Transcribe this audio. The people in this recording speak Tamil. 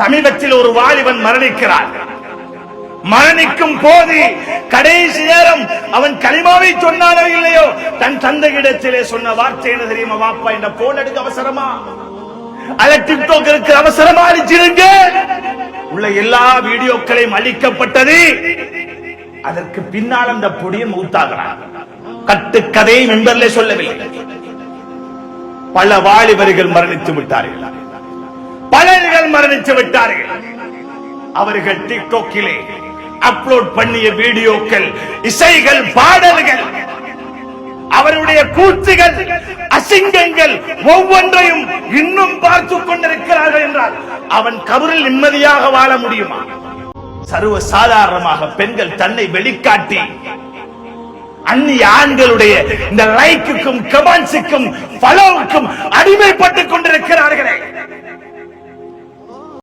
சமீபத்தில் ஒரு வாலிபன் மரணிக்கிறார். மரணிக்கும் போது கடைசி நேரம் அவன் களிமாவை சொன்னானோ இல்லையோ தன் தந்தையிடத்திலே சொன்ன வார்த்தை என்ன தெரியுமா வாப்பா இந்த போன் எடுக்க அவசரமா? அல்ல டிக்டாக் இருக்கு அவசரமா அழிச்சிருங்க உள்ள எல்லா வீடியோக்களையும் அழிக்கப்பட்டது. அதற்கு பின்னால் அந்த பொடியன் மூத்தாகிறான். கட்டுக்கதையை மெம்பர்ல சொல்லவில்லை. பல வாலிபர்கள் மரணித்து விட்டார்கள். பலர்கள் மரணித்து விட்டார்கள். அவர்கள் டிக்டாக்கிலே அப்லோட் பண்ணிய வீடியோக்கள் இசைகள் பாடல்கள் அவருடைய கூத்துகள் அசிங்கங்கள் ஒவ்வொன்றையும் இன்னும் பார்த்துக் கொண்டிருக்கிறார்கள் என்றால் அவன் கபரில் நிம்மதியாக வாழ முடியுமா? சர்வ சாதாரணமாக பெண்கள் தன்னை வெளிக்காட்டி அந்நிய ஆண்களுடைய இந்த லைக்குக்கும் கமெண்ட்ஸுக்கும் ஃபாலோவுக்கும் அடிமைப்பட்டுக் கொண்டு